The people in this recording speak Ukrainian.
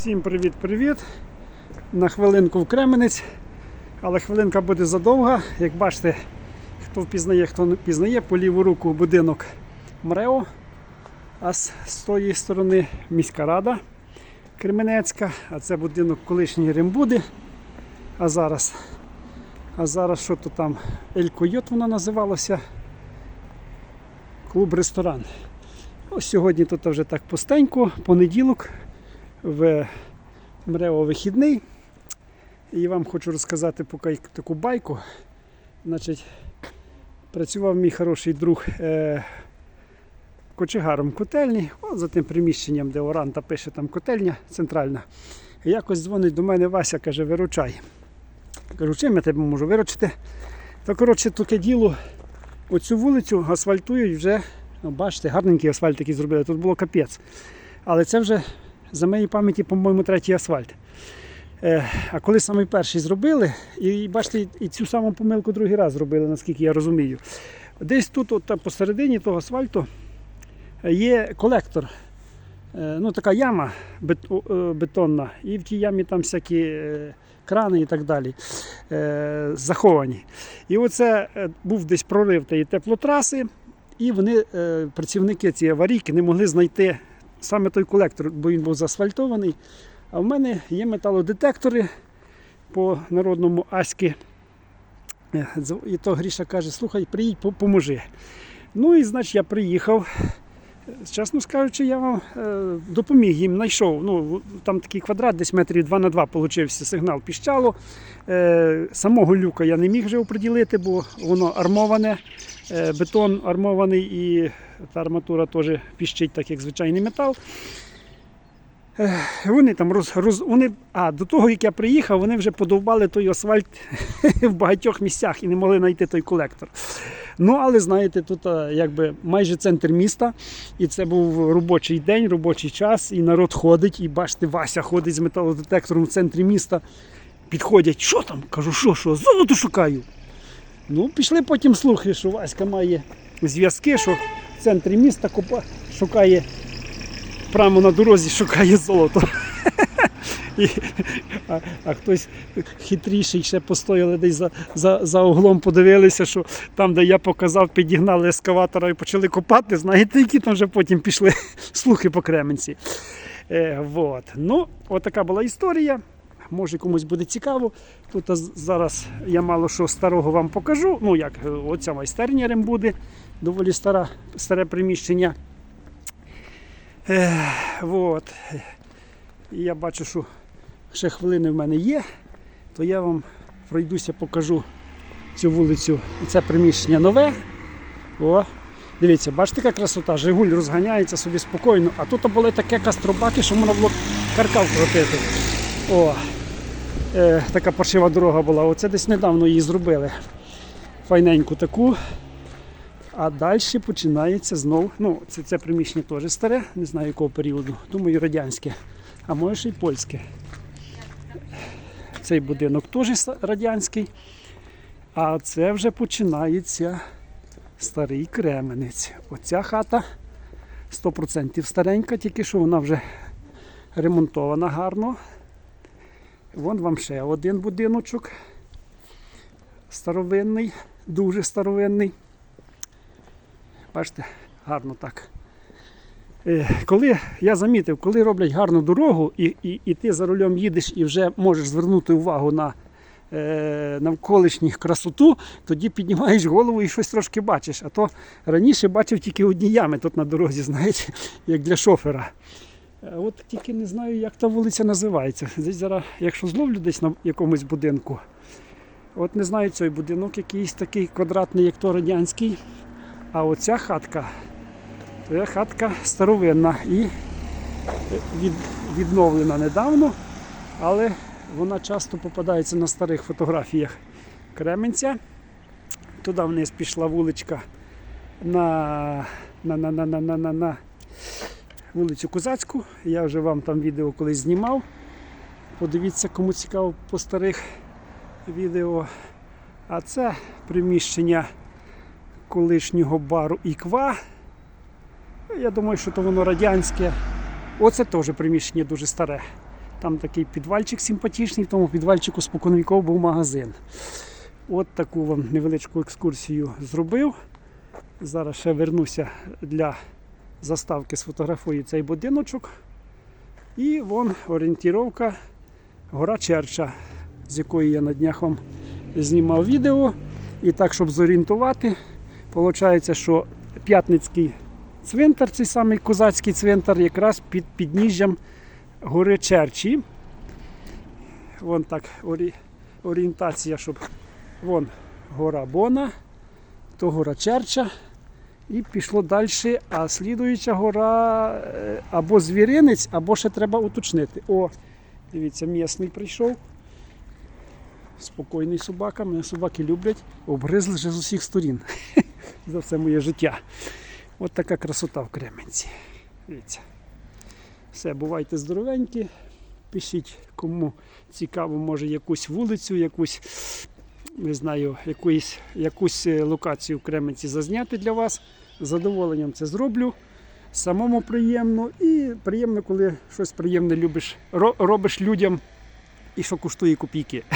Всім привіт-привіт. На хвилинку в Кременець. Але хвилинка буде задовга. Як бачите, хто впізнає, хто не впізнає, по ліву руку будинок МРЕО, а з, тої сторони міська рада Кременецька, а це будинок колишньої Римбуди. А зараз, а зараз що то там? Ель Койот воно називалося. Клуб-ресторан. Ось сьогодні тут вже так пустенько, понеділок в МРЕО вихідний. І вам хочу розказати поки таку байку. Значить, працював мій хороший друг е, кочегаром котельні, от за тим приміщенням, де Оранта пише там котельня центральна. І якось дзвонить до мене Вася, каже, виручай. Кажу, чим я тебе можу виручити? То коротше, таке діло, оцю вулицю асфальтують вже, ну, бачите, гарненький асфальт такий зробили, тут було капець. Але це вже за моєї пам'яті, по-моєму, третій асфальт. Е, а коли саме перший зробили, і бачите, і цю саму помилку другий раз зробили, наскільки я розумію. Десь тут, от, посередині того асфальту, є колектор. Е, ну, така яма е, бетонна, і в тій ямі там всякі е, крани і так далі е, заховані. І оце е, був десь прорив тієї теплотраси, і вони, е, працівники цієї аварійки, не могли знайти саме той колектор, бо він був заасфальтований. А в мене є металодетектори по народному аськи. Е, І то Гріша каже, слухай, приїдь, поможи. Ну і значить я приїхав. Чесно скажучи, я вам е, допоміг їм, знайшов. Ну, там такий квадрат, десь метрів 2 на 2 получився сигнал піщало. Е, самого люка я не міг вже оприділити, бо воно армоване, е, бетон армований і та арматура теж піщить, так як звичайний метал. Е, Вони там роз, роз вони, а до того, як я приїхав, вони вже подовбали той асфальт в багатьох місцях і не могли знайти той колектор. Ну, але знаєте, тут якби майже центр міста, і це був робочий день, робочий час, і народ ходить, і бачите, Вася ходить з металодетектором в центрі міста. Підходять, що там? Кажу, що, що, золото шукаю. Ну, пішли потім слухи, що Васька має зв'язки, що в центрі міста шукає прямо на дорозі шукає золото. І, а, а хтось хитріший ще постояли десь за, за, за углом, подивилися, що там, де я показав, підігнали ескаватора і почали копати. Знаєте, які там вже потім пішли слухи по Кременці. Е, вот. Ну, отака була історія. Може комусь буде цікаво. Тут зараз я мало що старого вам покажу. Ну, як е, оця майстерня Рембуди, доволі стара, старе приміщення. Е, вот. Я бачу, що ще хвилини в мене є, то я вам пройдуся, покажу цю вулицю. Це приміщення нове. О, дивіться, бачите, яка красота. Жигуль розганяється собі спокійно, а тут були таке кастробаки, що можна було каркав крутити. О, е, така паршива дорога була. Оце десь недавно її зробили. Файненьку таку. А далі починається знов. Ну, це, це приміщення теж старе, не знаю якого періоду. Думаю, радянське, а може ще й польське. Цей будинок теж радянський. А це вже починається старий Кременець. Оця хата 100% старенька, тільки що вона вже ремонтована гарно. Вон вам ще один будиночок. Старовинний, дуже старовинний. Бачите, гарно так. Е, Коли я замітив, коли роблять гарну дорогу, і, і, і ти за рулем їдеш і вже можеш звернути увагу на е, навколишніх красоту, тоді піднімаєш голову і щось трошки бачиш. А то раніше бачив тільки одні ями тут на дорозі, знаєте, як для шофера. Е, От тільки не знаю, як та вулиця називається. Десь зараз, якщо зловлю десь на якомусь будинку, от не знаю цей будинок якийсь такий квадратний, як то радянський. А оця хатка, це хатка старовинна і від, відновлена недавно, але вона часто попадається на старих фотографіях Кременця. Туди вниз пішла вуличка на, на, на, на, на, на, на, на вулицю Козацьку. Я вже вам там відео колись знімав. Подивіться, кому цікаво по старих відео. А це приміщення колишнього бару Іква. Я думаю, що то воно радянське. Оце теж приміщення дуже старе. Там такий підвальчик симпатичний, в тому підвальчику споконвіков був магазин. От таку вам невеличку екскурсію зробив. Зараз ще вернуся для заставки, сфотографую цей будиночок. І вон орієнтіровка гора Черча, з якої я на днях вам знімав відео. І так, щоб зорієнтувати, виходить, що П'ятницький цвинтар, цей самий козацький цвинтар, якраз під підніжжям гори Черчі. Вон так орі... орієнтація, щоб вон гора Бона, то гора Черча. І пішло далі, а слідуюча гора е, або звіринець, або ще треба уточнити. О, дивіться, м'ясний прийшов. Спокійний собака, мене собаки люблять, обгризли вже з усіх сторін за все моє життя. От така красота в Кременці. Дивіться. Все, бувайте здоровенькі. Пишіть, кому цікаво, може якусь вулицю, якусь, не знаю, якусь, якусь е, локацію в Кременці зазняти для вас. З задоволенням це зроблю. Самому приємно і приємно, коли щось приємне любиш, робиш людям і що коштує копійки.